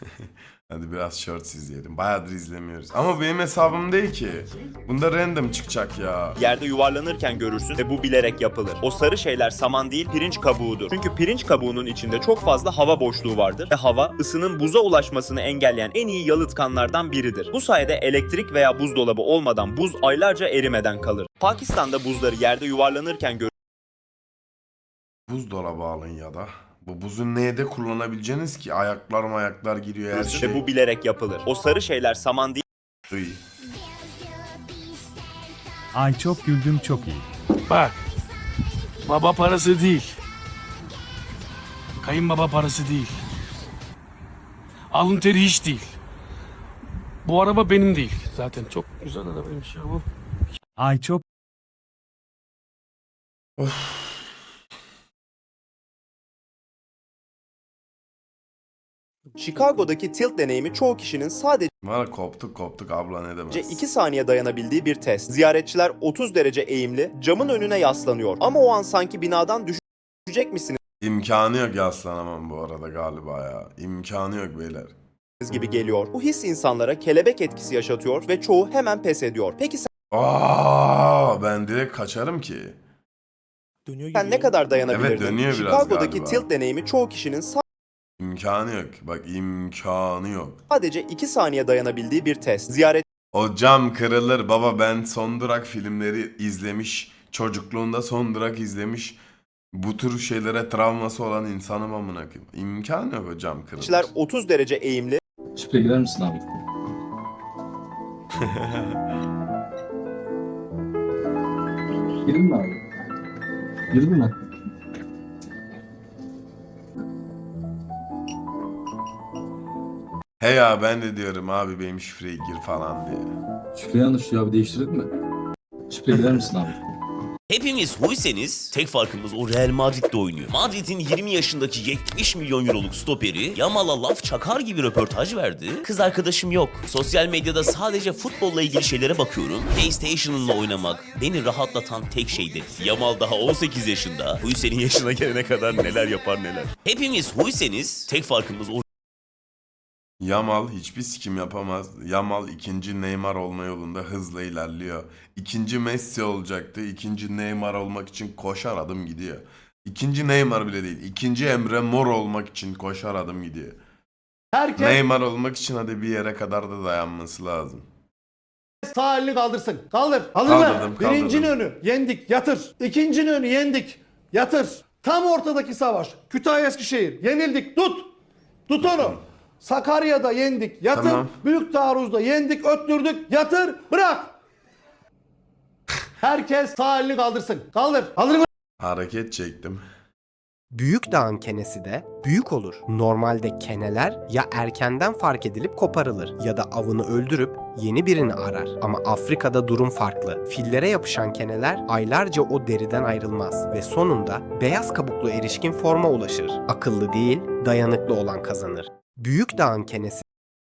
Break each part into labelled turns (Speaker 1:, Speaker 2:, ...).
Speaker 1: Hadi biraz shorts izleyelim. Bayağıdır izlemiyoruz. Ama benim hesabım değil ki. Bunda random çıkacak ya.
Speaker 2: Yerde yuvarlanırken görürsün ve bu bilerek yapılır. O sarı şeyler saman değil pirinç kabuğudur. Çünkü pirinç kabuğunun içinde çok fazla hava boşluğu vardır ve hava ısının buza ulaşmasını engelleyen en iyi yalıtkanlardan biridir. Bu sayede elektrik veya buzdolabı olmadan buz aylarca erimeden kalır. Pakistan'da buzları yerde yuvarlanırken
Speaker 1: Buzdolabı alın ya da. Bu buzu neye de kullanabileceğiniz ki? Ayaklar ayaklar giriyor her şey.
Speaker 2: bu bilerek yapılır. O sarı şeyler saman değil
Speaker 1: Iy.
Speaker 3: Ay çok güldüm çok iyi.
Speaker 4: Bak. Baba parası değil. Kayınbaba parası değil. Alın teri hiç değil. Bu araba benim değil. Zaten çok güzel arabaymış ya bu.
Speaker 3: Ay çok
Speaker 2: Chicago'daki tilt deneyimi çoğu kişinin sadece
Speaker 1: Var koptuk koptuk abla ne demez.
Speaker 2: 2 saniye dayanabildiği bir test. Ziyaretçiler 30 derece eğimli camın önüne yaslanıyor. Ama o an sanki binadan düşecek misiniz
Speaker 1: İmkanı yok yaslanamam bu arada galiba ya. İmkanı yok beyler.
Speaker 2: gibi geliyor. Bu his insanlara kelebek etkisi yaşatıyor ve çoğu hemen pes ediyor. Peki
Speaker 1: Aa, ben direkt kaçarım ki.
Speaker 2: sen ne kadar dayanabilirdin?
Speaker 1: Evet, dönüyor biraz
Speaker 2: Chicago'daki
Speaker 1: galiba.
Speaker 2: tilt deneyimi çoğu kişinin
Speaker 1: İmkanı yok. Bak imkanı yok.
Speaker 2: sadece 2 saniye dayanabildiği bir test. Ziyaretçiler
Speaker 1: O cam kırılır baba ben son durak filmleri izlemiş. Çocukluğunda son durak izlemiş. Bu tür şeylere travması olan insanım amına koyayım. İmkanı yok o cam kırılır.
Speaker 2: 30 derece eğimli
Speaker 5: Şifre girer misin abi? Girdin mi abi? Girdin mi?
Speaker 1: He ya ben de diyorum abi benim şifreyi gir falan diye.
Speaker 5: Şifre yanlış ya abi değiştirdin mi? Şifre girer misin abi?
Speaker 6: Hepimiz Huyseniz, tek farkımız o Real Madrid'de oynuyor. Madrid'in 20 yaşındaki 70 milyon euroluk stoperi Yamal'a laf çakar gibi röportaj verdi. Kız arkadaşım yok. Sosyal medyada sadece futbolla ilgili şeylere bakıyorum. PlayStation'ınla oynamak beni rahatlatan tek şey dedi. Yamal daha 18 yaşında. Huysen'in yaşına gelene kadar neler yapar neler. Hepimiz Huyseniz, tek farkımız o
Speaker 1: Yamal hiçbir sikim yapamaz. Yamal ikinci Neymar olma yolunda hızla ilerliyor. İkinci Messi olacaktı. İkinci Neymar olmak için koşar adım gidiyor. İkinci Neymar bile değil. İkinci Emre Mor olmak için koşar adım gidiyor.
Speaker 7: Herkes
Speaker 1: Neymar olmak için hadi bir yere kadar da dayanması lazım.
Speaker 7: sağ elini kaldırsın. Kaldır.
Speaker 1: Kaldırdım,
Speaker 7: mı? Birincinin
Speaker 1: kaldırdım.
Speaker 7: önü yendik yatır. İkincinin önü yendik yatır. Tam ortadaki savaş. Kütahya Eskişehir yenildik tut. Tut onu. Sakarya'da yendik yatır.
Speaker 1: Tamam.
Speaker 7: Büyük taarruzda yendik öttürdük yatır bırak. Herkes sağ elini kaldırsın. Kaldır. Alır mı?
Speaker 1: Hareket çektim.
Speaker 8: Büyük dağın kenesi de büyük olur. Normalde keneler ya erkenden fark edilip koparılır ya da avını öldürüp yeni birini arar. Ama Afrika'da durum farklı. Fillere yapışan keneler aylarca o deriden ayrılmaz ve sonunda beyaz kabuklu erişkin forma ulaşır. Akıllı değil, dayanıklı olan kazanır. Büyük dağın kenesi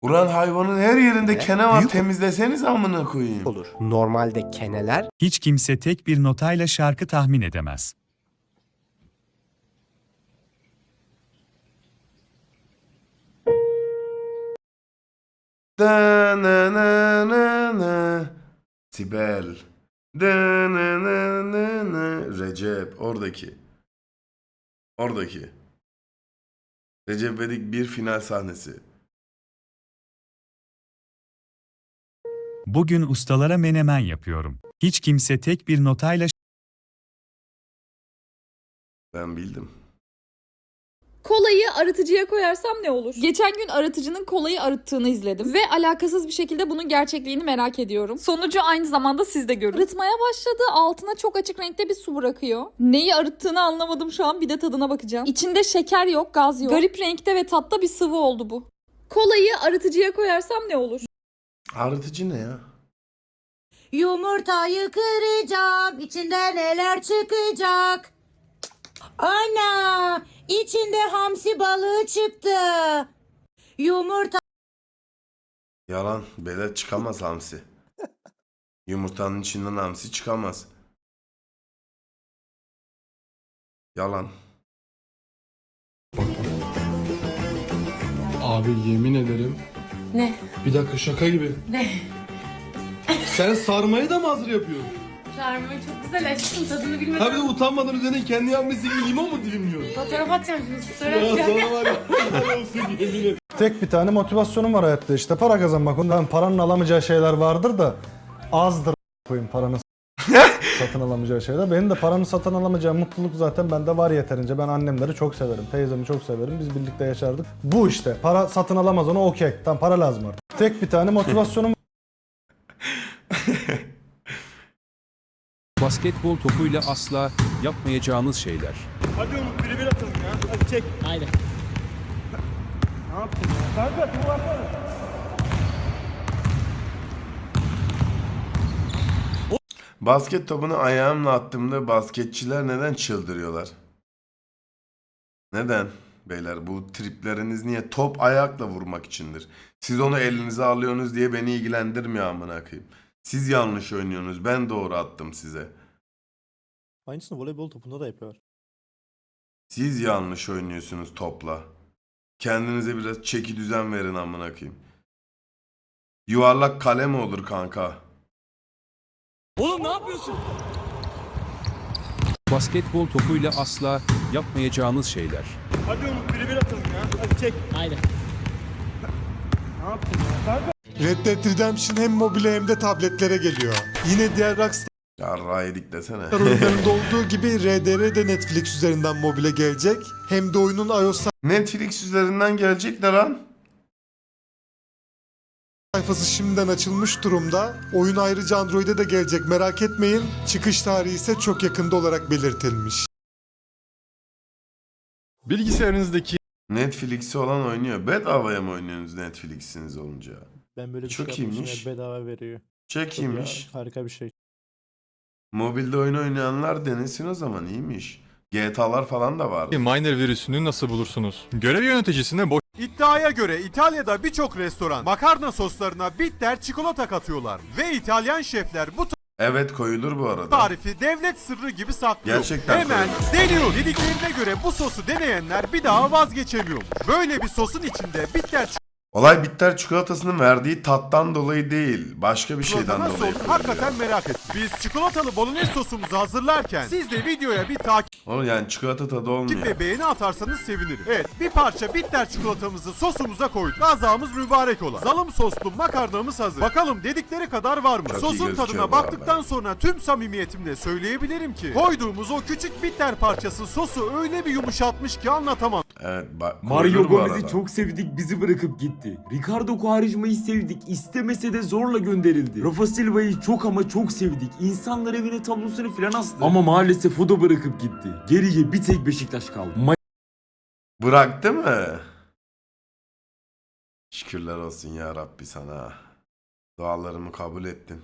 Speaker 1: Ulan hayvanın her yerinde
Speaker 8: Ne?
Speaker 1: kene var
Speaker 8: Büyük-
Speaker 1: temizleseniz amına koyayım.
Speaker 8: olur. Normalde keneler
Speaker 3: hiç kimse tek bir notayla şarkı tahmin edemez.
Speaker 1: Da na na na na. Sibel. Da na na na na. Recep oradaki. Oradaki. Recep İvedik bir final sahnesi.
Speaker 3: Bugün ustalara menemen yapıyorum. Hiç kimse tek bir notayla
Speaker 1: Ben bildim.
Speaker 9: Kolayı arıtıcıya koyarsam ne olur? Geçen gün arıtıcının kolayı arıttığını izledim ve alakasız bir şekilde bunun gerçekliğini merak ediyorum. Sonucu aynı zamanda siz de görün. Arıtmaya başladı. Altına çok açık renkte bir su bırakıyor. Neyi arıttığını anlamadım şu an. Bir de tadına bakacağım. İçinde şeker yok, gaz yok. Garip renkte ve tatta bir sıvı oldu bu. Kolayı arıtıcıya koyarsam ne olur?
Speaker 1: Arıtıcı ne ya?
Speaker 10: Yumurtayı kıracağım. İçinde neler çıkacak? Ana! İçinde hamsi balığı çıktı. Yumurta
Speaker 1: Yalan. Bele çıkamaz hamsi. Yumurtanın içinden hamsi çıkamaz. Yalan.
Speaker 11: Abi yemin ederim.
Speaker 12: Ne?
Speaker 11: Bir dakika şaka gibi.
Speaker 12: Ne?
Speaker 11: Sen sarmayı da mı hazır yapıyorsun?
Speaker 12: Sarmayı çok güzel açtım tadını bilmeden.
Speaker 11: Ha bir de utanmadan üzerine kendi yapması gibi limon mu dilimliyorsun?
Speaker 12: Fotoğraf atacağım şimdi.
Speaker 11: Ya sana var ya. helal olsun yemin ederim.
Speaker 13: Tek bir tane motivasyonum var hayatta işte para kazanmak. Ondan paranın alamayacağı şeyler vardır da azdır koyayım paranın satın alamayacağı şeyler. Benim de paranın satın alamayacağı mutluluk zaten bende var yeterince. Ben annemleri çok severim, teyzemi çok severim. Biz birlikte yaşardık. Bu işte. Para satın alamaz onu okey. Tam para lazım artık. Tek bir tane motivasyonum
Speaker 14: Basketbol topuyla asla yapmayacağınız şeyler.
Speaker 1: Basket topunu ayağımla attığımda basketçiler neden çıldırıyorlar? Neden? Beyler bu tripleriniz niye? Top ayakla vurmak içindir. Siz onu elinize alıyorsunuz diye beni ilgilendirmiyor amına koyayım. Siz yanlış oynuyorsunuz. Ben doğru attım size.
Speaker 15: Aynısını voleybol topunda da yapıyor.
Speaker 1: Siz yanlış oynuyorsunuz topla. Kendinize biraz çeki düzen verin amına koyayım. Yuvarlak kale mi olur kanka?
Speaker 14: Basketbol topuyla asla yapmayacağınız şeyler.
Speaker 15: Red Dead Redemption hem mobile hem de tabletlere geliyor. Yine diğer Rockstar
Speaker 1: Yarra yedik desene.
Speaker 15: oyunlarında olduğu gibi RDR de Netflix üzerinden mobile gelecek. Hem de oyunun iOS
Speaker 1: Netflix üzerinden gelecekler lan.
Speaker 15: sayfası şimdiden açılmış durumda. Oyun ayrıca Android'e de gelecek merak etmeyin. Çıkış tarihi ise çok yakında olarak belirtilmiş.
Speaker 5: Bilgisayarınızdaki
Speaker 1: Netflix'i olan oynuyor. Bedavaya mı oynuyorsunuz Netflix'iniz olunca?
Speaker 15: Ben böyle
Speaker 1: bir Çok şey yapmışım, iyiymiş.
Speaker 15: bedava veriyor.
Speaker 1: Çok iyiymiş.
Speaker 15: harika bir şey.
Speaker 1: Mobilde oyun oynayanlar denesin o zaman iyiymiş. GTA'lar falan da var.
Speaker 5: miner virüsünü nasıl bulursunuz? Görev yöneticisine boş
Speaker 15: İddiaya göre İtalya'da birçok restoran makarna soslarına bitter çikolata katıyorlar. Ve İtalyan şefler bu
Speaker 1: Evet koyulur bu arada.
Speaker 15: tarifi devlet sırrı gibi saklıyor.
Speaker 1: Gerçekten
Speaker 15: Hemen deniyor. Dediklerine göre bu sosu deneyenler bir daha vazgeçemiyor. Böyle bir sosun içinde bitter
Speaker 1: Olay bitter çikolatasının verdiği tattan dolayı değil. Başka bir
Speaker 15: çikolata
Speaker 1: şeyden
Speaker 15: nasıl
Speaker 1: dolayı.
Speaker 15: olur hakikaten merak ettim. Biz çikolatalı bolognese sosumuzu hazırlarken siz de videoya bir takip
Speaker 1: Oğlum yani çikolata tadı olmuyor.
Speaker 15: ve beğeni atarsanız sevinirim. Evet bir parça bitter çikolatamızı sosumuza koyduk. Gazamız mübarek ola. Zalım soslu makarnamız hazır. Bakalım dedikleri kadar var mı?
Speaker 1: Çok iyi
Speaker 15: Sosun
Speaker 1: gözüküyor
Speaker 15: tadına baktıktan
Speaker 1: arada.
Speaker 15: sonra tüm samimiyetimle söyleyebilirim ki koyduğumuz o küçük bitter parçası sosu öyle bir yumuşatmış ki anlatamam.
Speaker 1: Evet bak.
Speaker 16: Mario
Speaker 1: koyulur bu
Speaker 16: Gomez'i
Speaker 1: arada.
Speaker 16: çok sevdik bizi bırakıp gitti. Ricardo Quaresma'yı sevdik istemese de zorla gönderildi. Rafa Silva'yı çok ama çok sevdik. İnsanlar evine tablosunu filan astı. Ama maalesef o da bırakıp gitti. Geriye bir tek Beşiktaş kaldı.
Speaker 1: Bıraktı mı? Şükürler olsun ya Rabbi sana. Dualarımı kabul ettin.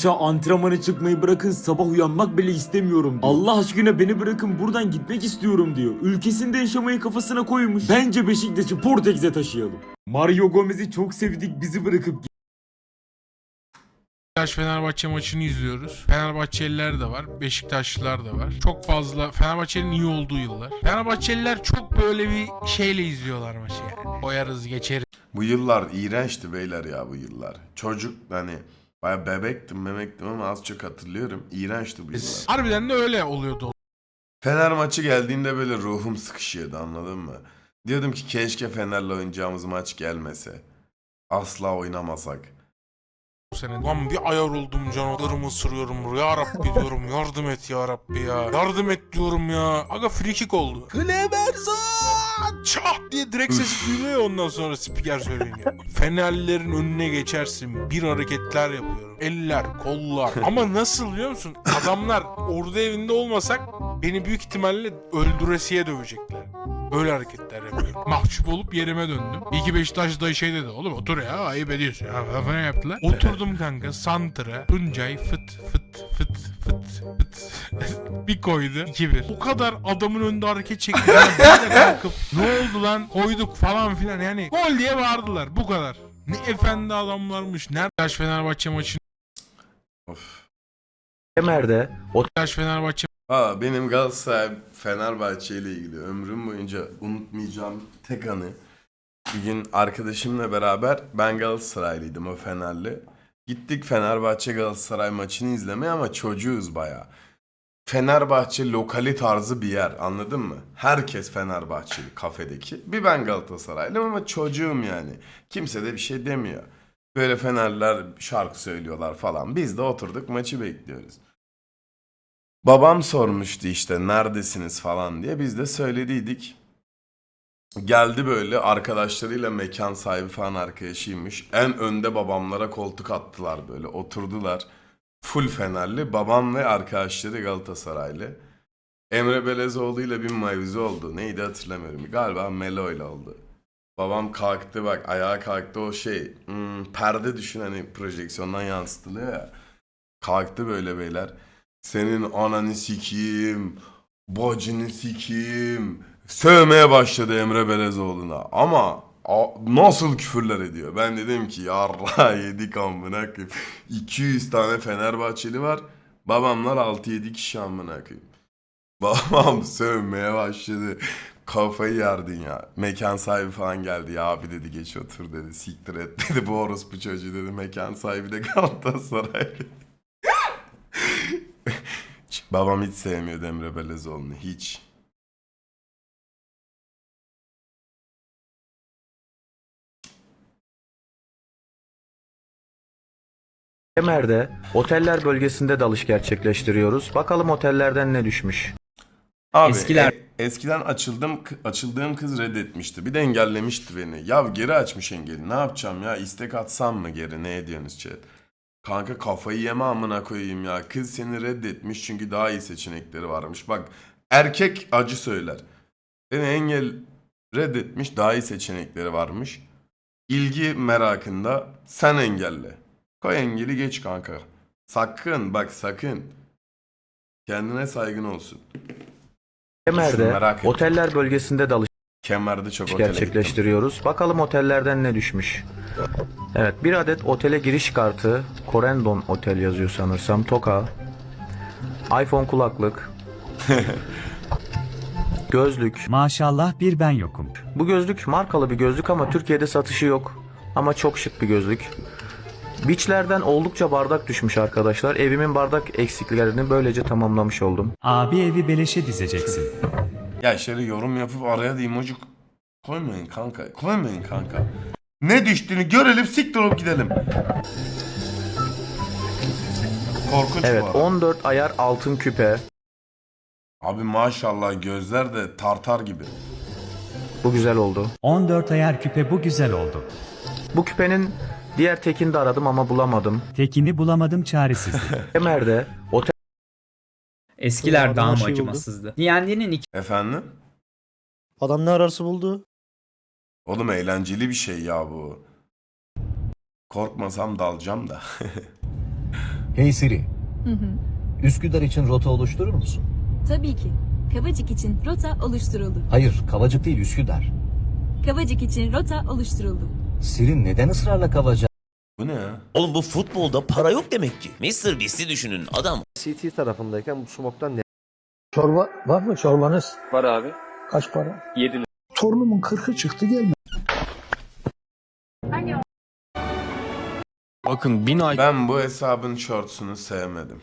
Speaker 16: Maça antrenmana çıkmayı bırakın sabah uyanmak bile istemiyorum diyor. Allah aşkına beni bırakın buradan gitmek istiyorum diyor. Ülkesinde yaşamayı kafasına koymuş. Bence Beşiktaş'ı Portekiz'e taşıyalım. Mario Gomez'i çok sevdik bizi bırakıp
Speaker 4: Beşiktaş Fenerbahçe maçını izliyoruz. Fenerbahçeliler de var, Beşiktaşlılar da var. Çok fazla Fenerbahçe'nin iyi olduğu yıllar. Fenerbahçeliler çok böyle bir şeyle izliyorlar maçı yani. Koyarız geçeriz.
Speaker 1: Bu yıllar iğrençti beyler ya bu yıllar. Çocuk hani baya bebektim memektim ama az çok hatırlıyorum. İğrençti bu yıllar.
Speaker 4: Harbiden de öyle oluyordu
Speaker 1: Fener maçı geldiğinde böyle ruhum sıkışıyordu anladın mı? Diyordum ki keşke Fener'le oynayacağımız maç gelmese. Asla oynamasak.
Speaker 4: Bu sene. Lan bir ayar oldum canlarımı ısırıyorum. Ya Rabbi diyorum yardım et ya Rabbi ya. Yardım et diyorum ya. Aga free kick oldu. Kleberzan! Çah diye direkt sesi duyuluyor ondan sonra spiker söyleyince. Fenerlilerin önüne geçersin. Bir hareketler yapıyorum. Eller, kollar. Ama nasıl biliyor musun? Adamlar orada evinde olmasak beni büyük ihtimalle öldüresiye dövecekler. Böyle hareketler yapıyorum. Mahcup olup yerime döndüm. İyi ki Beşiktaş da şey dedi. Oğlum otur ya ayıp ediyorsun ya falan yaptılar. Oturdum kanka santra. Tuncay fıt fıt fıt fıt fıt. bir koydu. 2-1. O kadar adamın önünde hareket çekti. Yani ben de kalkıp ne oldu lan koyduk falan filan. Yani gol diye bağırdılar. Bu kadar. Ne efendi adamlarmış. Nerede Fenerbahçe maçı?
Speaker 1: Of.
Speaker 16: Kemer'de
Speaker 4: Beşiktaş Fenerbahçe
Speaker 1: Valla benim Galatasaray Fenerbahçe ile ilgili ömrüm boyunca unutmayacağım tek anı. Bir gün arkadaşımla beraber ben Galatasaraylıydım o Fenerli. Gittik Fenerbahçe Galatasaray maçını izlemeye ama çocuğuz baya. Fenerbahçe lokali tarzı bir yer anladın mı? Herkes Fenerbahçeli kafedeki. Bir ben Galatasaraylıyım ama çocuğum yani. Kimse de bir şey demiyor. Böyle Fenerler şarkı söylüyorlar falan. Biz de oturduk maçı bekliyoruz. Babam sormuştu işte neredesiniz falan diye. Biz de söylediydik. Geldi böyle arkadaşlarıyla mekan sahibi falan arkadaşıymış. En önde babamlara koltuk attılar böyle oturdular. Full Fenerli babam ve arkadaşları Galatasaraylı. Emre Belezoğlu ile bir mevzu oldu. Neydi hatırlamıyorum. Galiba Melo ile oldu. Babam kalktı bak ayağa kalktı o şey hmm, perde düşün hani projeksiyondan yansıtılıyor ya. Kalktı böyle beyler. Senin ananı sikeyim, bacını sikeyim. Sövmeye başladı Emre Belezoğlu'na. Ama nasıl küfürler ediyor. Ben dedim ki yarra yedik amına koyayım. 200 tane Fenerbahçeli var. Babamlar 6-7 kişi amına koyayım. Babam sövmeye başladı. Kafayı yerdin ya. Mekan sahibi falan geldi. Ya abi dedi geç otur dedi. Siktir et dedi. Bu orospu çocuğu dedi. Mekan sahibi de Galatasaray. Babam hiç sevmiyordu Emre Belezoğlu'nu. Hiç.
Speaker 17: Kemer'de oteller bölgesinde dalış gerçekleştiriyoruz. Bakalım otellerden ne düşmüş.
Speaker 1: Abi
Speaker 17: Eskiler-
Speaker 1: e- eskiden açıldım açıldığım kız reddetmişti. Bir de engellemişti beni. Ya geri açmış engeli. Ne yapacağım ya? İstek atsam mı geri? Ne ediyorsunuz chat? Kanka kafayı yeme amına koyayım ya. Kız seni reddetmiş çünkü daha iyi seçenekleri varmış. Bak erkek acı söyler. Seni engel reddetmiş daha iyi seçenekleri varmış. İlgi merakında sen engelle. Koy engeli geç kanka. Sakın bak sakın. Kendine saygın olsun.
Speaker 17: Kemer'de
Speaker 1: merak ettim.
Speaker 17: oteller bölgesinde dalış
Speaker 1: Kemerde çok otele gittim.
Speaker 17: gerçekleştiriyoruz. Bakalım otellerden ne düşmüş. Evet bir adet otele giriş kartı Corendon Otel yazıyor sanırsam. Toka. iPhone kulaklık. gözlük.
Speaker 3: Maşallah bir ben yokum.
Speaker 17: Bu gözlük markalı bir gözlük ama Türkiye'de satışı yok. Ama çok şık bir gözlük. Beachlerden oldukça bardak düşmüş arkadaşlar. Evimin bardak eksiklerini böylece tamamlamış oldum.
Speaker 3: Abi evi beleşe dizeceksin.
Speaker 1: Ya şöyle yorum yapıp araya da emoji koymayın kanka. Koymayın kanka. Ne düştüğünü görelim siktir olup gidelim. Korkunç
Speaker 17: Evet
Speaker 1: bu arada.
Speaker 17: 14 ayar altın küpe.
Speaker 1: Abi maşallah gözler de tartar gibi.
Speaker 17: Bu güzel oldu.
Speaker 3: 14 ayar küpe bu güzel oldu.
Speaker 17: Bu küpenin diğer tekini de aradım ama bulamadım.
Speaker 3: Tekini bulamadım çaresizlik.
Speaker 17: Kemer'de otel
Speaker 18: Eskiler daha mı acımasızdı? D&D'nin iki
Speaker 1: Efendim?
Speaker 10: Adam ne ararsa buldu.
Speaker 1: Oğlum eğlenceli bir şey ya bu. Korkmasam dalacağım da.
Speaker 18: Hey Siri, Üsküdar için rota oluşturur musun?
Speaker 19: Tabii ki. Kavacık için rota oluşturuldu.
Speaker 18: Hayır, Kavacık değil Üsküdar.
Speaker 19: Kavacık için rota oluşturuldu.
Speaker 18: Siri neden ısrarla Kavacık?
Speaker 1: Bu ne ya?
Speaker 6: Oğlum bu futbolda para yok demek ki. Mr. Beast'i düşünün. Adam
Speaker 20: CT tarafındayken bu smoktan ne?
Speaker 10: Çorba var mı çorbanız?
Speaker 17: Var abi.
Speaker 10: Kaç para?
Speaker 17: 7 lira.
Speaker 10: Torunumun kırkı çıktı gelme.
Speaker 20: Bakın bin ay
Speaker 1: Ben bu hesabın shortsunu sevmedim.